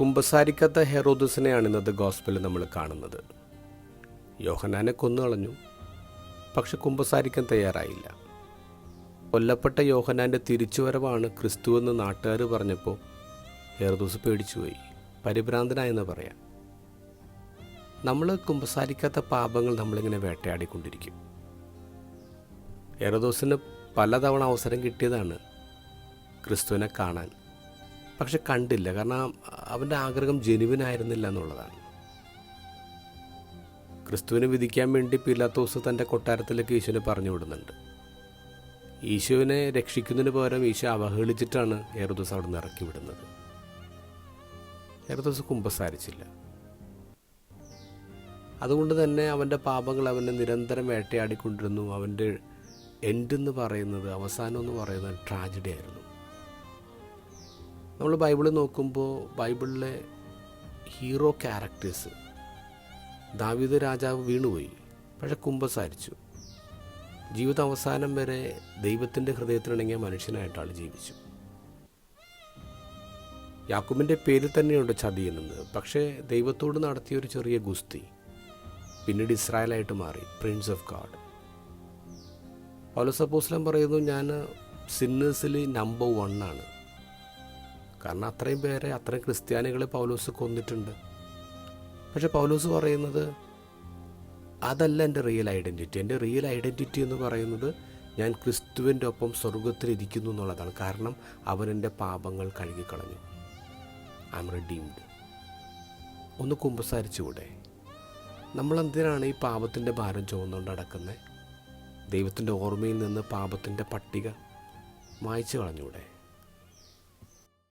കുമ്പസാരിക്കാത്ത ഹെറോദസിനെയാണ് ഇന്നത്തെ ഗോസ്പലിൽ നമ്മൾ കാണുന്നത്. യോഹനാനെ കൊന്നു കളഞ്ഞു. പക്ഷെ കുമ്പസാരിക്കാൻ തയ്യാറായില്ല. കൊല്ലപ്പെട്ട യോഹനാന്റെ തിരിച്ചുവരവാണ് ക്രിസ്തുവെന്ന് നാട്ടുകാർ പറഞ്ഞപ്പോൾ ഹെറോദോസ് പേടിച്ചുപോയി. പരിഭ്രാന്തനായെന്ന് പറയാം. നമ്മൾ കുമ്പസാരിക്കാത്ത പാപങ്ങൾ നമ്മളിങ്ങനെ വേട്ടയാടിക്കൊണ്ടിരിക്കും. ഹെറോദോസിന് പലതവണ അവസരം കിട്ടിയതാണ് ക്രിസ്തുവിനെ കാണാൻ. പക്ഷെ കണ്ടില്ല. കാരണം അവന്റെ ആഗ്രഹം ജനുവിനായിരുന്നില്ല എന്നുള്ളതാണ് ക്രിസ്തുവിനെ വിധിക്കാൻ വേണ്ടി പിലാത്തോസ് തന്റെ കൊട്ടാരത്തിലേക്ക് ഈശോനെ പറഞ്ഞു വിടുന്നുണ്ട്. ഈശോവിനെ രക്ഷിക്കുന്നതിന് പകരം ഈശോ അവഹേളിച്ചിട്ടാണ് ഏറുദോസ് അവിടെ നിന്ന് ഇറക്കി വിടുന്നത്. ഏറുദോസ് കുമ്പസാരിച്ചില്ല. അതുകൊണ്ട് തന്നെ അവന്റെ പാപങ്ങൾ അവനെ നിരന്തരം വേട്ടയാടിക്കൊണ്ടിരുന്നു. അവന്റെ എൻഡ് എന്ന് പറയുന്നത് അവസാനം എന്ന് പറയുന്നത് ട്രാജഡി ആയിരുന്നു. നമ്മൾ ബൈബിളിൽ നോക്കുമ്പോൾ ബൈബിളിലെ ഹീറോ ക്യാരക്ടേഴ്സ്. ദാവീദ് രാജാവ് വീണുപോയി. പക്ഷെ കുമ്പസാരിച്ചു. ജീവിത അവസാനം വരെ ദൈവത്തിന്റെ ഹൃദയത്തിനിണങ്ങിയ മനുഷ്യനായിട്ടാണ് ജീവിച്ചു. യാക്കുമിന്റെ പേരിൽ തന്നെയുണ്ട് ചതിയെന്നത് പക്ഷേ ദൈവത്തോട് നടത്തിയ ഒരു ചെറിയ ഗുസ്തി. പിന്നീട് ഇസ്രായേലായിട്ട് മാറി. പ്രിൻസ് ഓഫ് ഗാഡ് പൗലോസപ്പോസ്ലം പറയുന്നു ഞാൻ സിന്നേഴ്സിൽ നമ്പർ വണ്ണാണ് കാരണം അത്രയും പേരെ അത്രയും ക്രിസ്ത്യാനികൾ പൗലോസ് കൊന്നിട്ടുണ്ട്. പക്ഷെ പൗലോസ് പറയുന്നത് അതല്ല എന്റെ റിയൽ ഐഡന്റിറ്റി എന്റെ റിയൽ ഐഡന്റിറ്റി എന്ന് പറയുന്നത് ഞാൻ ക്രിസ്തുവിന്റെ ഒപ്പം സ്വർഗത്തിലിരിക്കുന്നു എന്നുള്ളതാണ്. കാരണം അവൻ എന്റെ പാപങ്ങൾ കഴുകിക്കളഞ്ഞു. ഐ എം റെഡീംഡ് ഒന്ന് കുമ്പസാരിച്ചുകൂടെ. നമ്മളെന്തിനാണ് ഈ പാപത്തിന്റെ ഭാരം ചുവന്നുകൊണ്ട് നടക്കുന്നത് ദൈവത്തിന്റെ ഓർമ്മയിൽ നിന്ന് പാപത്തിന്റെ പട്ടിക മായ്ച്ചു കളഞ്ഞൂടെ